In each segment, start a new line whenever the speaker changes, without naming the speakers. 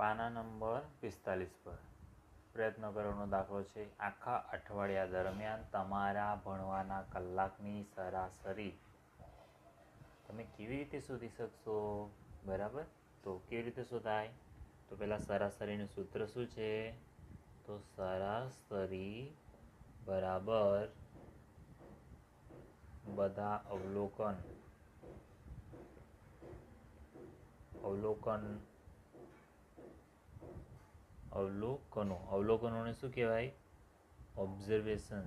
પાના નંબર પિસ્તાલીસ પર. પ્રયત્ન કરવાનો દાખલો છે, આખા અઠવાડિયા દરમિયાન તમારા ભણવાના કલાકની સરાસરી. તમે કેવી રીતે શોધી શકશો? બરાબર? તો કેવી રીતે શોધાય? તો પહેલાં સરાસરીનું સૂત્ર શું છે? તો સરાસરી બરાબર બધા અવલોકન. અવલોકન અવલોકનો. અવલોકનોને શું કહેવાય? ઓબ્ઝર્વેશન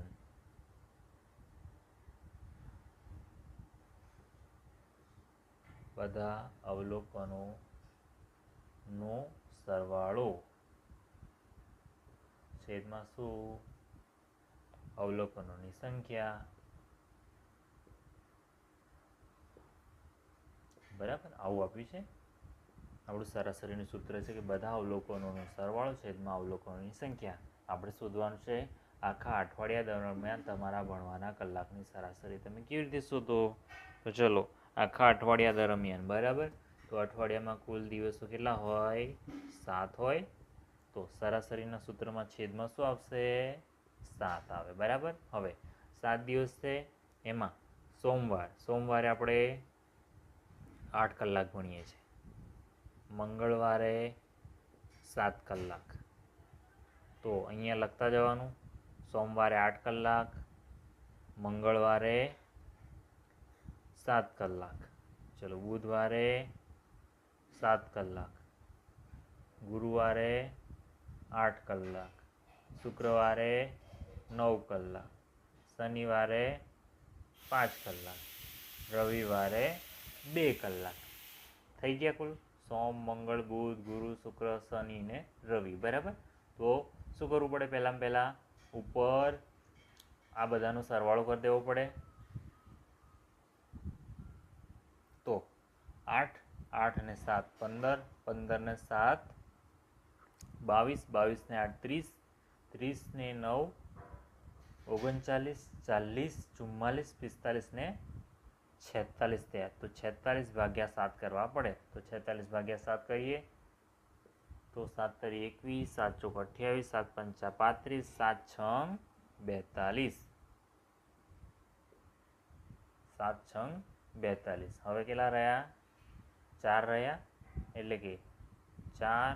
બધા અવલોકનો નો સરવાળો. છેદમાં શું? અવલોકનોની સંખ્યા. બરાબર? આવું આપ્યું છે? આપણું સરાસરીનું સૂત્ર છે કે બધા અવલોકનોનો સરવાળો છેદમાં અવલોકનોની સંખ્યા. આપણે શોધવાનું છે આખા અઠવાડિયા દરમિયાન તમારા ભણવાના કલાકની સરાસરી તમે કેવી રીતે શોધો? તો ચલો, આખા અઠવાડિયા દરમિયાન, બરાબર? તો અઠવાડિયામાં કુલ દિવસો કેટલા હોય? સાત હોય. તો સરાસરીના સૂત્રમાં છેદમાં શું આવશે? સાત આવે, બરાબર? હવે, સાત દિવસ છે, એમાં સોમવાર. સોમવારે આપણે આઠ કલાક ભણીએ છીએ. મંગળવારે સાત કલાક. તો અહીંયા લખતા જવાનું. સોમવારે આઠ કલાક, મંગળવારે સાત કલાક. ચલો, બુધવારે સાત કલાક, ગુરુવારે આઠ કલાક, શુક્રવારે નવ કલાક, શનિવારે પાંચ કલાક, રવિવારે બે કલાક. થઈ ગયા કુલ? સોમ, મંગળ, બુધ, ગુરુ, શુક્ર, શનિ ને રવિ, બરાબર? તો શું કરવું પડે પહેલાં પહેલાં? ઉપર આ બધાનો સરવાળો કરી દેવો પડે. તો આઠ આઠ અને સાત, પંદર પંદર ને સાત, બાવીસ બાવીસ ને આઠ, ત્રીસ ત્રીસ ને નવ, ઓગણચાલીસ, ચાલીસ, ચુમ્માલીસ, પિસ્તાલીસ ને છેતાલીસ થયા તો છેતાલીસ ભાગ્યા સાત કરવા પડે તો છેતાલીસ ભાગ્યા સાત કરીએ તો સાત તરી એકવીસ સાત ચોક અઠ્યાવીસ સાત પંચા પાંત્રીસ સાત છંગ બેતાલીસ સાત છંગ બેતાલીસ હવે કેટલા રહ્યા ચાર રહ્યા એટલે કે ચાર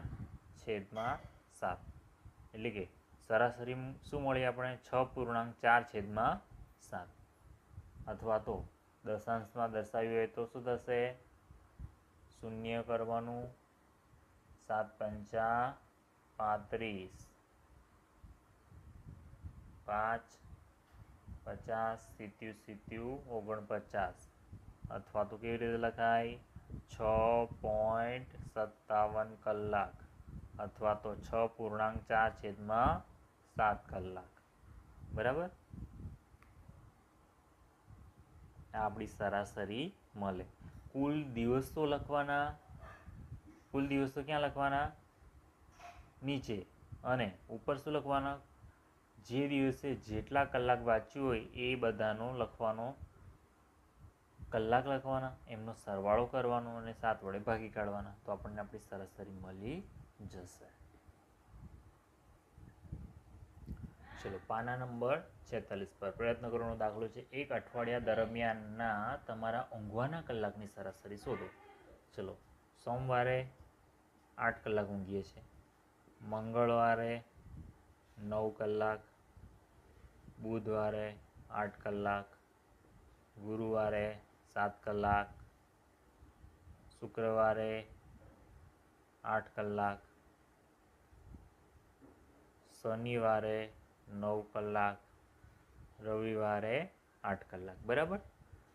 છેદમાં સાત એટલે કે સરાસરી શું મળી આપણે છ પૂર્ણાંક ચાર છેદમાં સાત અથવા તો દશાંશમાં દર્શાવ્યું હોય તો શું થશે? શૂન્ય કરવાનું. સાત પંચા પાંત્રીસ. પાંચ, પચાસ, સિત્યુ સિત્યુ, ઓગણપચાસ. અથવા તો કેવી રીતે લખાય? છ પોઈન્ટ સત્તાવન કલાક. અથવા તો છ પૂર્ણાંક ચાર છેદમાં સાત કલાક. બરાબર? આપણી સરાસરી મળે. કુલ દિવસો લખવાના, કુલ દિવસો ક્યાં લખવાના? નીચે. અને ઉપર શું લખવાના? જે દિવસે જેટલા કલાક વાંચ્યું હોય એ બધાનો લખવાનો કલાક લખવાના, એમનો સરવાળો કરવાનો અને સાત વડે ભાગી કાઢવાના. તો આપણને આપણી સરાસરી મળી જશે. ચલો પાના નંબર છેતાલીસ પર પ્રયત્ન કરવાનો દાખલો છે. એક અઠવાડિયા દરમિયાનના તમારા ઊંઘવાના કલાકની સરાસરી શોધો. ચલો, સોમવારે આઠ કલાક ઊંઘીએ છીએ. મંગળવારે નવ કલાક, બુધવારે આઠ કલાક, ગુરુવારે સાત કલાક, શુક્રવારે આઠ કલાક, શનિવારે નવ કલાક, રવિવારે આઠ કલાક, બરાબર?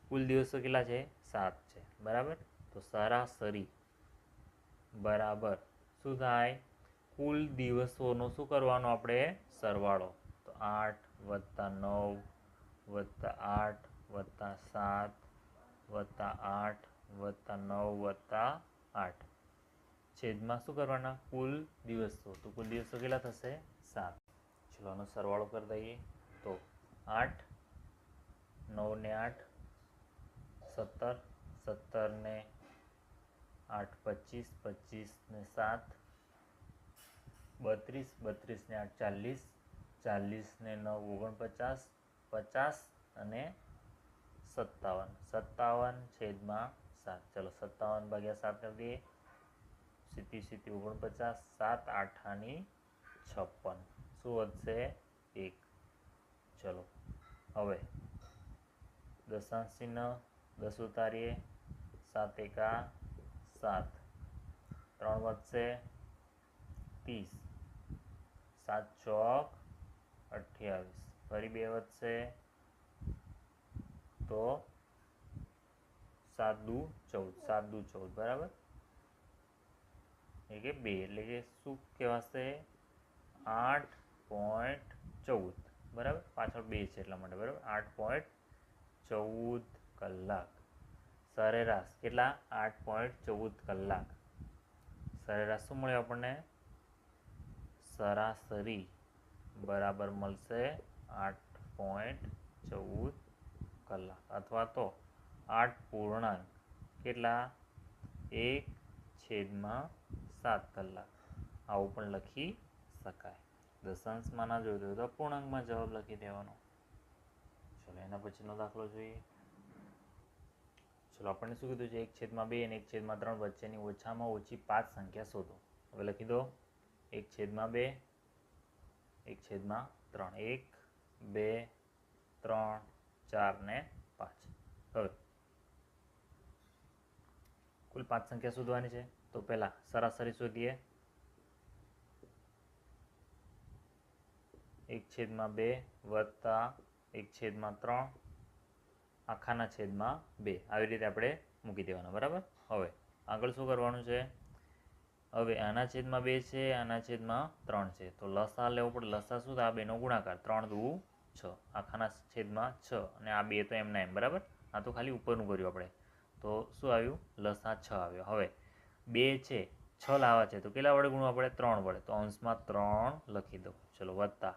કુલ દિવસો કેટલા છે? સાત છે, બરાબર? તો સરાસરી, બરાબર. શું થાય? કુલ દિવસોનો શું કરવાનો આપણે? સરવાળો. તો આઠ વત્તા નવ, વત્તા આઠ, વત્તા સાત, વત્તા આઠ, વત્તા નવ, વત્તા આઠ. છેદમાં શું કરવાના? કુલ દિવસો. તો કુલ દિવસો કેટલા થશે? સાત. ચલો આનો સરવાળો કરી દઈએ. તો આઠ, નવ ને આઠ, સત્તર સત્તર ને આઠ પચીસ પચીસ ને સાત, બત્રીસ બત્રીસ ને આઠ ચાલીસ ચાલીસ ને નવ ઓગણપચાસ, પચાસ અને સત્તાવન. સત્તાવન છેદમાં સાત. ચલો સત્તાવન ભાગ્યા સાત કરી દઈએ. સિત્તી સિત્તી ઓગણપચાસ, સાત આઠાની છપ્પન. શું વધશે એક ચલો હવે દશાંશ ચિહ્ન દસ ઉતારીએ સાત એકા સાત ત્રણ વધશે ત્રીસ સાત ચોક અઠ્યાવીસ ફરી બે વધશે તો સાત દુ ચૌદ સાત દુ ચૌદ બરાબર એટલે કે બે એટલે કે શું કહેવાશે આઠ પોઈન્ટ ચૌદ. બરાબર? પાછળ બે છે એટલા માટે, બરાબર? આઠ પોઈન્ટ ચૌદ કલાક. સરેરાશ કેટલા? આઠ પોઈન્ટ ચૌદ કલાક. સરેરાશ શું મળ્યું આપણને? સરાસરી. બરાબર મળશે આઠ પોઈન્ટ ચૌદ કલાક. અથવા તો આઠ પૂર્ણાંક કેટલા? એક છેદમાં સાત કલાક. આવું પણ લખી શકાય. દશાંશમાં ના જોયું હોય તો પૂર્ણાંકમાં જવાબ લખી દેવાનો. ચલો, એના પછીનો દાખલો જોઈએ. ચલો, આપણને શું કીધું છે? એક છેદમાં બે અને એક છેદમાં ત્રણ વચ્ચેની ઓછામાં ઓછી પાંચ સંખ્યા શોધો. હવે લખી દો. એક છેદમાં બે, એક છેદમાં ત્રણ. એક, બે, ત્રણ, ચાર ને પાંચ. હવે કુલ પાંચ સંખ્યા શોધવાની છે. તો પહેલાં સરાસરી શોધીએ. એક છેદમાં બે વત્તા એક છેદમાં ત્રણ આખાના છેદમાં બે. આવી રીતે આપણે મૂકી દેવાના, બરાબર? હવે આગળ શું કરવાનું છે? હવે આના છેદમાં બે છે, આના છેદમાં ત્રણ છે. તો લસા લેવો પડે. લસા શું થાય? આ બેનો ગુણાકાર. ત્રણ દુ છ. આખાના છેદમાં છ. અને આ બે તો એમના એમ, બરાબર? આ તો ખાલી ઉપરનું કર્યું આપણે. તો શું આવ્યું? લસા છ આવ્યો. હવે બે છે, છ લાવા છે. તો કેટલા વડે ગુણવા પડે? ત્રણ વડે. તો અંશમાં ત્રણ લખી દો ચલો, વત્તા.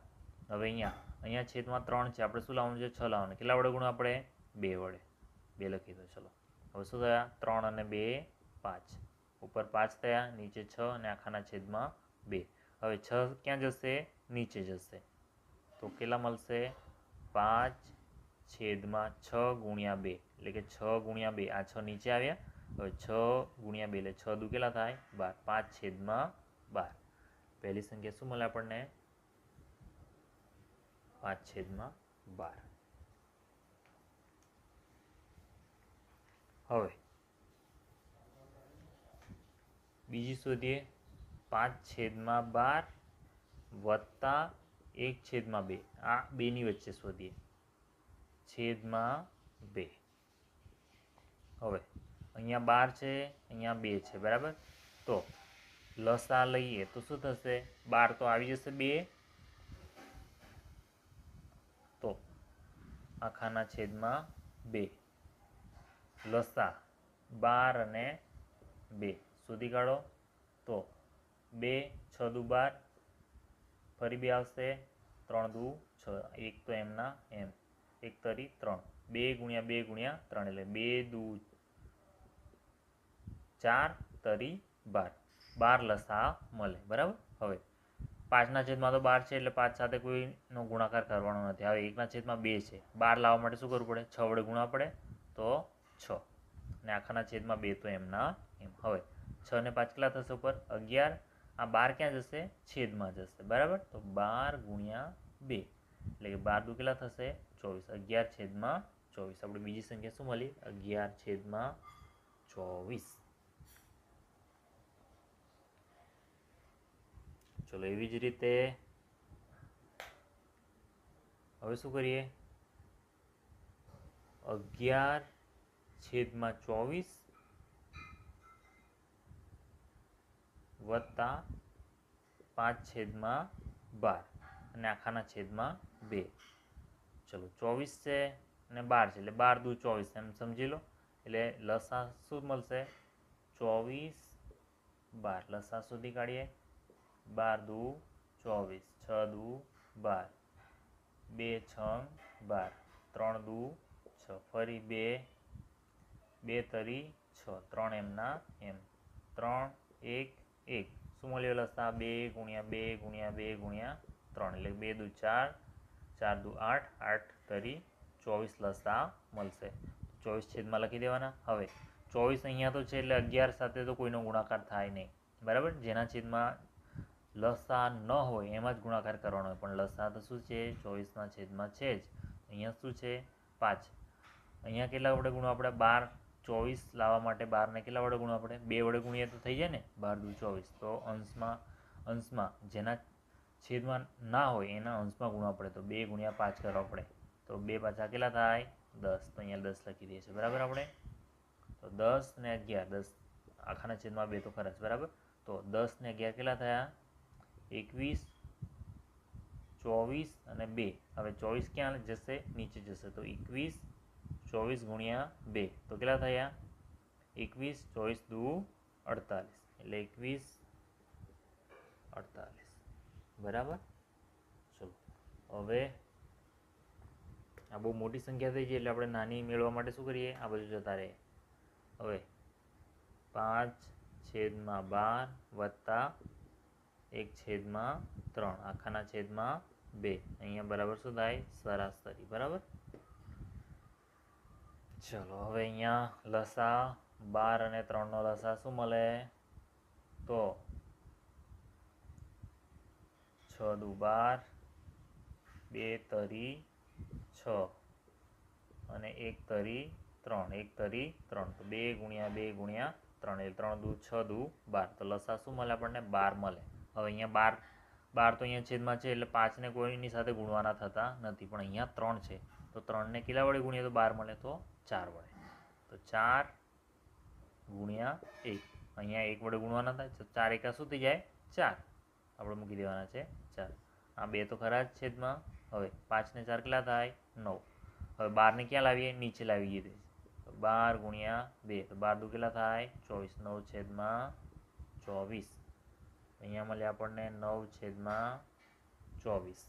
હવે અહીંયા અહીંયા છેદમાં ત્રણ છે. આપણે શું લાવવાનું છે? છ લાવવાનું. કેટલા વડે ગુણવા આપણે? બે વડે. બે લખી દો ચલો. હવે શું થયા? ત્રણ અને બે, પાંચ. ઉપર પાંચ થયા, નીચે છ અને આખાના છેદમાં બે. હવે છ ક્યાં જશે? નીચે જશે. તો કેટલા મળશે? પાંચ છેદમાં છ ગુણ્યા બે. એટલે કે છ ગુણ્યા બે. આ છ નીચે આવ્યા. હવે છ ગુણ્યા બે એટલે છ દુ કેટલા થાય? બાર. પાંચ છેદમાં બાર. પહેલી સંખ્યા શું મળે આપણને? પાંચ છેદમાં બાર. હવે, બીજી શોધીએ. પાંચ છેદમાં બાર વત્તા એક છેદમાં બે. આ બેની વચ્ચે શોધીએ. છેદમાં બે. હવે, અહીંયા બાર છે, અહીંયા બે છે, બરાબર? તો, લસા લઈએ તો શું થશે? બાર તો આવી જશે બે તો આખાના છેદમાં બે. લસા બાર અને બે. શોધી કાઢો. તો બે, છ દુ બાર, ફરી બે આવશે. ત્રણ દુ છ. એક તો એમના એમ. એક તરી ત્રણ. બે ગુણ્યા બે ગુણ્યા ત્રણ એટલે બે દુ ચાર તરી બાર. બાર લસા મળે. બરાબર? હવે પાંચના છેદમાં તો બાર છે એટલે પાંચ સાથે કોઈનો ગુણાકાર કરવાનો નથી. હવે એકના છેદમાં બે છે. બાર લાવવા માટે શું કરવું પડે? છ વડે ગુણા પડે તો છ. અને આખાના છેદમાં બે તો એમના એમ. હવે છ ને પાંચ કેટલા થશે ઉપર? અગિયાર. આ બાર ક્યાં જશે? છેદમાં જશે. બરાબર? તો બાર ગુણ્યા બે. એટલે કે બાર દુ કેટલા થશે? ચોવીસ. અગિયાર છેદમાં ચોવીસ. આપણે બીજી સંખ્યા શું મળી? અગિયાર છેદમાં ચોવીસ. ચલો એવી જ રીતે હવે શું કરીએ? અગિયાર છેદમાં ચોવીસ વત્તા પાંચ છેદમાં બાર અને આખાના છેદમાં બે. ચલો ચોવીસ છે અને બાર છે, એટલે બાર દુ ચોવીસ એમ સમજી લો. એટલે લસા શું મળશે? ચોવીસ બાર. લસા સુધી કાઢીએ. બાર દુ, ચોવીસ, છ દુ, બાર. બે છ બાર. ત્રણ દુ, છ. ફરી બે બે તરી છ. ત્રણ એમના એમ. ત્રણ, એક એક. શું મળ્યો લસા બે ગુણ્યા બે ગુણ્યા બે ગુણ્યા ત્રણ. એટલે બે દુ ચાર ચાર દુ આઠ આઠ તરી ચોવીસ લસા મળશે. ચોવીસ છેદમાં લખી દેવાના. હવે, ચોવીસ અહીંયા તો છે એટલે અગિયાર સાથે તો કોઈનો ગુણાકાર થાય નહીં. બરાબર? જેના છેદમાં લસા ન હોય એમાં જ ગુણાકાર કરવાનો હોય. પણ લસા તો શું છે? ચોવીસના છેદમાં છે જ અહીંયા શું છે? પાંચ. અહીંયા કેટલા વડે ગુણો આપણે બાર. ચોવીસ લાવવા માટે બારને કેટલા વડે ગુણો આપણે બે વડે ગુણીએ તો થઈ જાય ને? બાર દુ ચોવીસ. તો અંશમાં અંશમાં જેના છેદમાં ના હોય એના અંશમાં ગુણવા પડે. તો બે ગુણ્યા પાંચ કરવા પડે. તો બે પાછા કેટલા થાય? દસ. તો અહીંયા દસ લખી દઈએ છીએ. બરાબર આપણે? તો દસ ને અગિયાર. દસ. આખાના છેદમાં બે તો ખરા છે બરાબર? તો દસ ને અગિયાર કેટલા થયા? એકવીસ, ચોવીસ અને બે. હવે ચોવીસ ક્યાં જશે? નીચે જશે. તો એકવીસ, ચોવીસ ગુણ્યા બે. તો કેટલા થયા? એકવીસ, ચોવીસ દુ અડતાલીસ. એટલે એકવીસ, અડતાલીસ. બરાબર? ચલો. હવે આ બહુ મોટી સંખ્યા થઈ છે એટલે આપણે નાની મેળવવા માટે શું કરીએ? આ બાજુ જતા રહીએ. હવે પાંચ છેદમાં બાર વત્તા એક છેદમાં ત્રણ, આખાના છેદમાં બે. અહીંયા બરાબર શું થાય? સરાસરી બરાબર? ચલો, હવે અહીંયા લસા બાર અને ત્રણનો લસા શું મળે? તો છ દુ બાર બે તરી છ અને એક તરી ત્રણ. એક તરી ત્રણ. તો બે ગુણ્યા બે ગુણ્યા ત્રણ. એટલે ત્રણ દુ, છ દુ બાર. તો લસા શું મળે આપણને? બાર મળે. હવે અહીંયા બાર બાર તો અહીંયા છેદમાં છે એટલે પાંચને કોઈની સાથે ગુણવાના થતા નથી, પણ અહીંયા ત્રણ છે. તો ત્રણને કેટલા વડે ગુણીએ તો બાર મળે તો ચાર વડે. તો ચાર ગુણ્યા એક. અહીંયા એક વડે ગુણવાના થાય, તો ચાર એકા શું થઈ જાય? ચાર. આપણે મૂકી દેવાના છે ચાર. આ બે તો ખરા જ છેદમાં. હવે પાંચને ચાર કેટલા થાય? નવ. હવે બારને ક્યાં લાવીએ? નીચે લાવી દઈએ. બાર ગુણ્યા બે. તો બાર દુ કેટલા થાય? ચોવીસ. નવ છેદમાં ચોવીસ. અહીંયા મળે આપણને નવ છેદમાં ચોવીસ.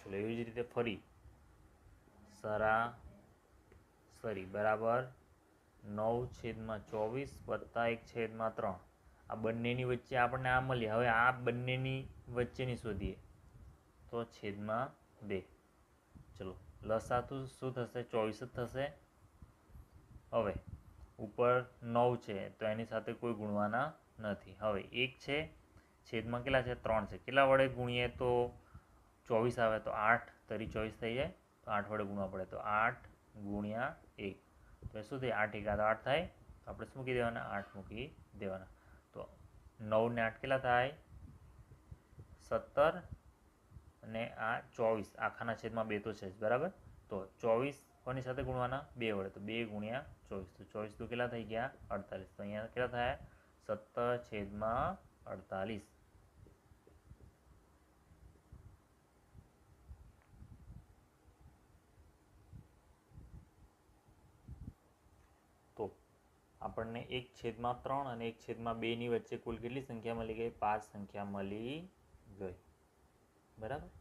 ચલો એવી જ રીતે ફરી. સરા સરી બરાબર નવ છેદમાં ચોવીસ વત્તા એક છેદમાં ત્રણ. આ બંનેની વચ્ચે આપણને આ મળી હવે આ બંનેની વચ્ચેની શોધીએ. તો છેદમાં બે. ચલો લસાતું શું થશે? ચોવીસ જ થશે. હવે, ઉપર નવ છે, તો એની સાથે કોઈ ગુણવાના નથી. હવે એક છે, છેદમાં કેટલા છે? ત્રણ છે. કેટલા વડે ગુણીએ તો ચોવીસ આવે તો આઠ, તરી ચોવીસ થઈ જાય, તો આઠ વડે ગુણવા પડે તો આઠ ગુણ્યા એક. તો શું થાય? આઠ એકા તો આઠ થાય, તો આપણે શું મૂકી દેવાના? આઠ મૂકી દેવાના. તો નવ ને આઠ કેટલા થાય? સત્તર અને આ ચોવીસ. આખાના છેદમાં બે તો છે જ, બરાબર? તો ચોવીસ કોની સાથે ગુણવાના? બે વડે. તો બે ગુણ્યા ચોવીસ. તો ચોવીસ તો કેટલા થઈ ગયા? અડતાલીસ. તો અહીંયા કેટલા થયા? સત્તર છેદમાં અડતાલીસ. તો આપણને એક છેદમાં ત્રણ અને એક છેદમાં બેની વચ્ચે કુલ કેટલી સંખ્યા મળી ગઈ? પાંચ સંખ્યા મળી ગઈ. બરાબર?